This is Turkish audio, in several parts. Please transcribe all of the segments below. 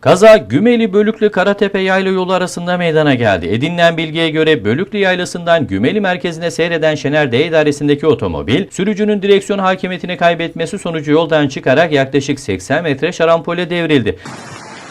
Kaza Gümeli Bölüklü Karatepe Yayla yolu arasında meydana geldi. Edinilen bilgiye göre Bölüklü Yaylası'ndan Gümeli merkezine seyreden Şener D idaresindeki otomobil, sürücünün direksiyon hakimiyetini kaybetmesi sonucu yoldan çıkarak yaklaşık 80 metre şarampole devrildi.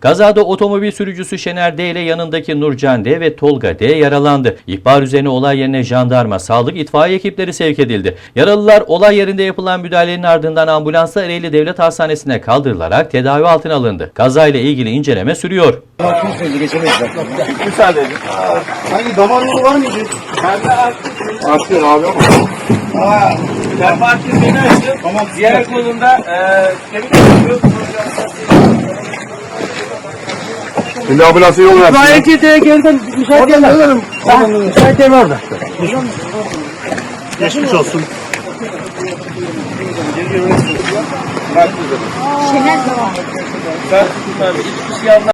Kazada otomobil sürücüsü Şener D ile yanındaki Nurcan D ve Tolga D yaralandı. İhbar üzerine olay yerine jandarma, sağlık, itfaiye ekipleri sevk edildi. Yaralılar olay yerinde yapılan müdahalenin ardından ambulansla Ereğli Devlet Hastanesi'ne kaldırılarak tedavi altına alındı. Kazayla ilgili inceleme sürüyor. Müsaade edin. Hangi damar yolu var mıydı? Artıyor abi ama. Ben parkini açtım. Tamam. Diğer kolunda eee kemik yapıyor. Şimdi ambulansa yol ver. Gayet de geriden müsait yerler. Müsait yer orada. Geçmiş olsun. Sen tut abi. İki kişi yanına